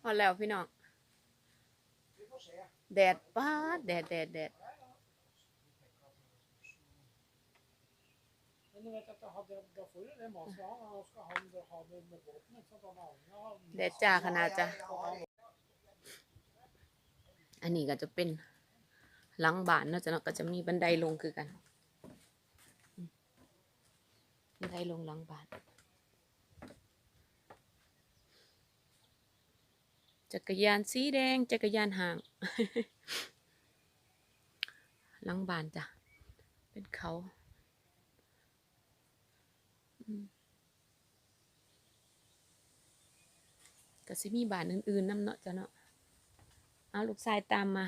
พอแล้วพี่น้อง แดดป้าแดดแดดแดดแดดจ้าขนาดจ้ะอันนี้ก็จะเป็นหลังบ้านเนาะจ้ะเนาะก็จะมีบันไดลงคือกันบันไดลงหลังบ้าน จักรยานสีแดง จักรยานห่าง หลังบานจ้ะ เป็นเขาก็สิมีบานอื่นๆน้ำเนาะจ้ะเนาะ เอาลูกชายตามมา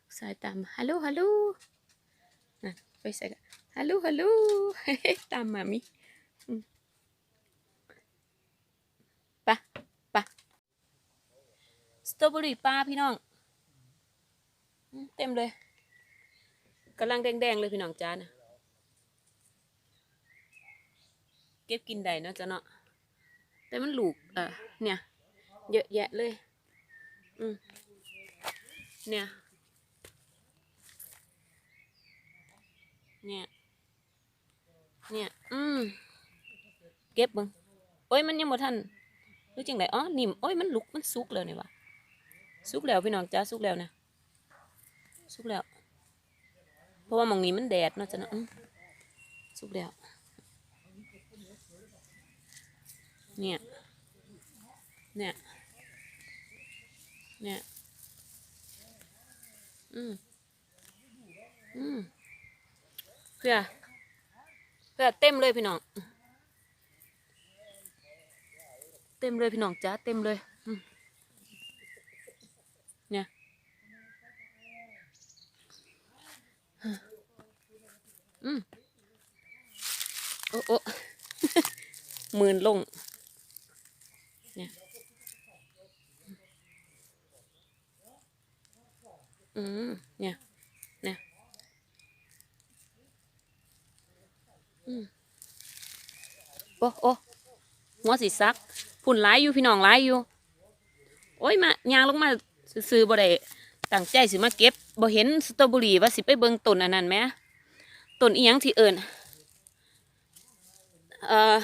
ลูกชายตามมาฮัลโหลฮัลโหลนะไปใส่กันฮัลโหลฮัลโหลตามมามิไปะ ตรอเบอรี่ปลาพี่น้อง เต็มเลยกำลังแดงๆเลยพี่น้องจ้านะเก็บกินได้เนาะจ้ะเนาะแต่มันหลูกเออเนี่ย เยอะแยะเลย อืมเนี่ย เนี่ย เนี่ย อืมเก็บบึงโอ้ยมันยังบ่ทันรือจังไดอ๋อนิ่มโอ้ยมันลุกมันสุกแล้วนี่วะ สุกแล้วพี่น้องจ้าสุกแล้วนะสุกแล้ว เพราะว่ามองนี้มันแดดเนาะจ้ะเนาะอืมสุกแล้ว เนี่ย เนี่ย เนี่ย อืมอืมเพื่อเพื่อเต็มเลยพี่น้อง เต็มเลยพี่น้องจ้าเต็มเลย อืมโอ้โอ้หมื่นลง เนี่ย อืม เนี่ย เนี่ย อืม โอ้โอ้หัวสีซัก ผุ่นหลายอยู่พี่น้องหลายอยู่ โอ้ย มายางลงมาซื้อบ่ได้ตั้งใจสิมาเก็บ บ่เห็นสตรอเบอรี่ว่าสิไปเบิ่งต้นอันนั้นไหมต้นอีหยังที่เอิญเอ่อ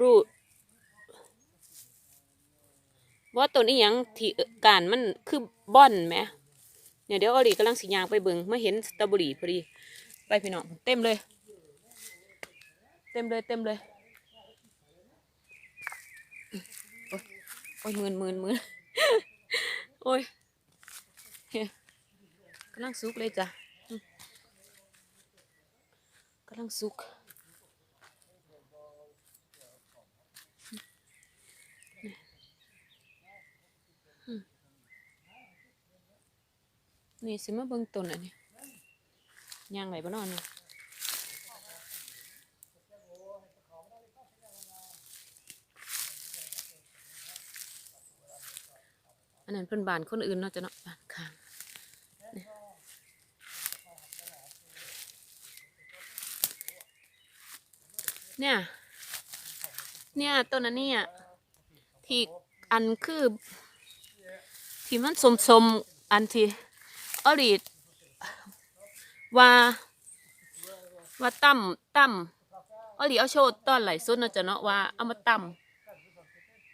รูดว่าต้นอีหยังที่การมันคือบ่อนไหมเนี่ยเดี๋ยวออลีกำลังสิยางไปเบิงเมาเห็นสตรอเบอรี่พอดี ไปพี่น้องเต็มเลย เต็มเลยเต็มเลยโอ้ยหมื่นหมื่นหมื่น อ้ยเฮ้ยกำลังสุกเลยจ้ะกำลังสุกนี่สิมาเบิ่งต้นอันนี้ย่างไหนบ้านอนนี่ย อันนั้นเป็นบ้านคนอื่นเนาะจะเนาะบ้านข้างเนี่ย เนี่ยต้นอันนี้อะที่อันคือที่มันสมๆอันที่อรีดว่าว่าตั้มตั้มอรีเอาโชว์ตอนไหลสุดเนาะจ้ะเนาะว่าเอามาตั้ม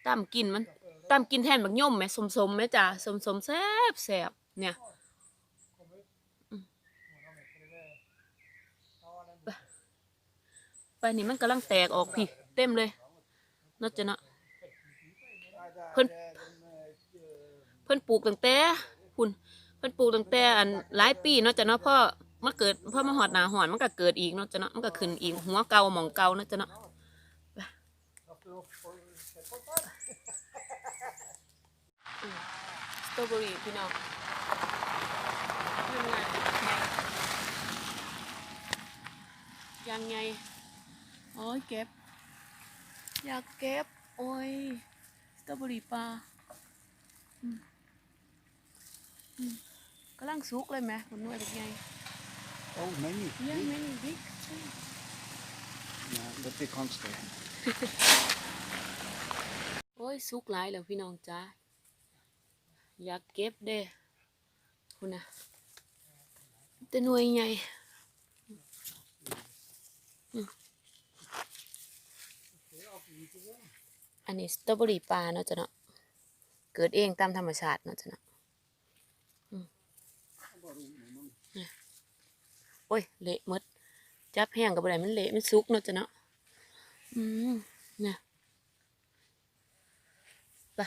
ตั้มกินมัน ตั้มกินแทนบักย่อมไหมสมๆไหมจ้ะสมๆแซ่บแซ่บเนี่ยอืมไปไปนี่มันกำลังแตกออกพี่ เต็มเลยเนาะจ้ะเนาะเพิ่นเพิ่นปลูกตั้งแต่พุ่นเพิ่นปลูกตั้งแต่อันหลายปีเนาะจ้ะเนาะพ่อมาเกิดพ่อมาหอดหนาหอนมันก็เกิดอีกเนาะจ้ะเนาะมันก็ขึ้นอีกหัวเก่าหมองเก่าเนาะจ้ะเนาะส ตรอเบอรี่พี่น้องยังไงยังไงโอ้ยเก็บ อยากเก็บ โอ้ยสตรอเบอรี่ปลากำลังสุกเลยไหมผลนวยเป็นไง Oh, many. ยังไม่มีพริก Ja, dat är konstigt. โอ้ยสุกหลายแล้วพี่น้องจ้า อยากเก็บเด้คุณนะแต่หน่วยใหญ่อันนี้สตรอเบอรี่ปลาเนาะจ้ะเนาะเกิดเองตามธรรมชาติเนาะจ้ะเนาะโอ้ย เละมด จับแห้งกับอะไรมันเละมันสุกเนาะจ้ะเนาะอืมเนี่ยไป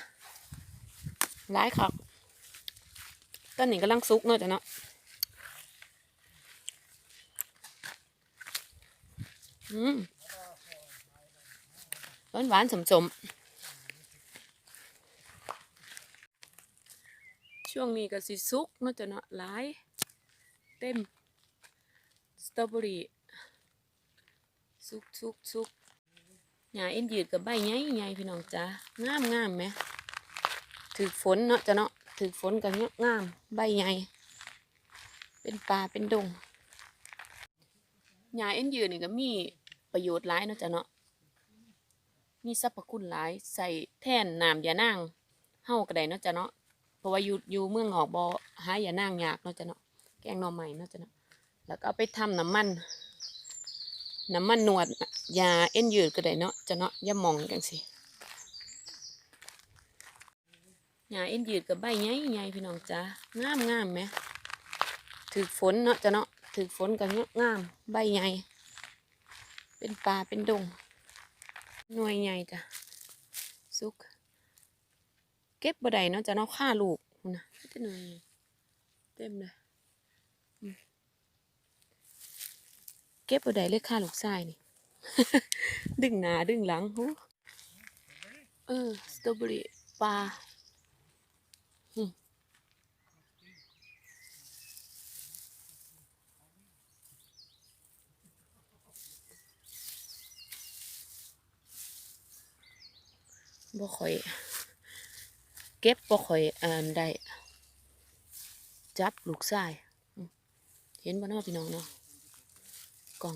ร้ายครับต้นนี้กำลังสุกเนาะจ้ะเนาะอืมหวานหวานสมสมช่วงนี้ก็สิสุกเนาะจ้ะเนาะหลาย เต็มสตรอเบอรี่สุกสุกสุกหญ้าเอ็นยืดกับใบใหญ่ใหญ่พี่น้องจ้างามงามไหม ถือฝนเนาะจ้ะเนาะถือฝนกับเนี้ยงามใบใหญ่เป็นป่าเป็นดงหญ้าเอ็นยืดนี่ก็มีประโยชน์หลายเนาะจ้ะเนาะมีสรรพคุณหลายใส่แท่นน้ำยานางเฮาก็ได้เนาะจ้ะเนาะเพราะว่าอยู่อยู่เมืองหอกบ่หายานางยากเนาะจ้ะเนาะแกงหน่อใหม่เนาะจ้ะเนาะแล้วก็เอาไปทำน้ำมัน น้ำมันนวดยาเอ็นยืดก็ได้เนาะจะเนาะอย่ามองกันสิ ยาเอ็นยืดกับใบใหญ่ใหญ่พี่น้องจ้างามงามไหมถือฝนเนาะจะเนาะถือฝนกันเนาะงามใบใหญ่ เป็นป่าเป็นดง หน่วยใหญ่จ้ะสุก เก็บบ่ได้เนาะจะเนาะฆ่าลูกนนะเต็มเลยเต็มเลยเก็บเอาได้เลยค่ะลูกชายนี่ ดึงหน้าดึงหลังหูเออสตรอเบอรี่ปลาหึ บ่ค่อย เก็บบ่ค่อยอ่านได้จับลูกชาย เห็นบ่เนาะพี่น้องเนาะกล่อง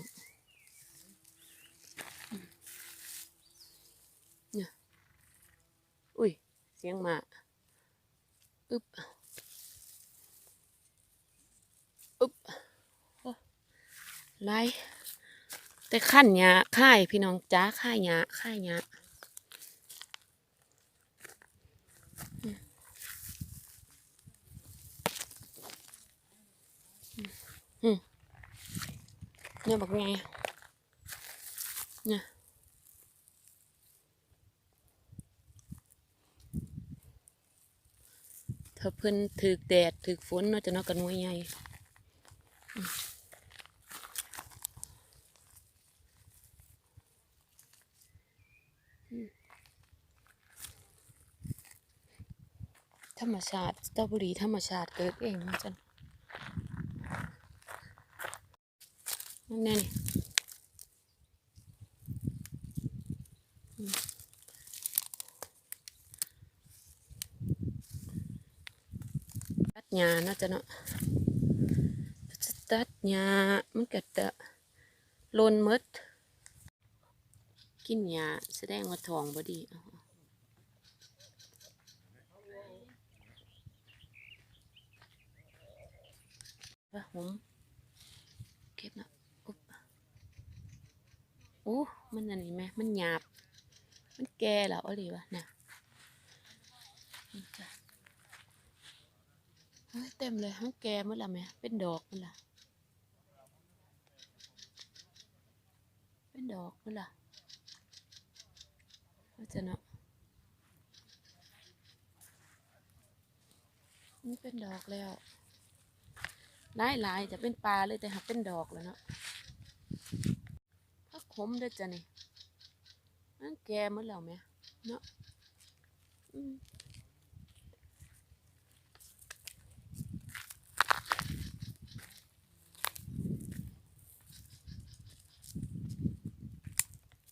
เนี่ยอุ้ย เสียงหมาอึบอึบไล่แต่ขั้นยาค่ายพี่น้องจ้าค่ายยาค่ายยาอืมอืม เนี่ยบอกไงเนี่ยถ้าเพิ่นถึกแดดถึกฝนเนาะจะนาะกันหน่วยใหญ่ธรรมชาติสตรอเบอรี่ธรรมชาติเกิดเองเนาะจันนั่น แน่นี่ตัดหญ้าเนาะจ้ะเนาะจะตัดหญ้ามันก็จะลนมด กินหญ้าแสดงว่าท้องบ่ดีอาๆว่าผมเก็บเนาะอุ๊บโอ้มันอันนี้ไหมมันหยาบ มันแก่แล้วอะไรวะน่ะนี่จ้ะเฮ้ยเต็มเลยมันแก่มดและแม่เป็นดอกหมดละเป็นดอกหมดละว่าจะเนาะนี่เป็นดอกแล้วหลายๆจะเป็นปลาเลยแต่หากเป็นดอกแล้วเนาะ มด้วยจ้ะนี่แกเมื่อแล้วไหมเนาะ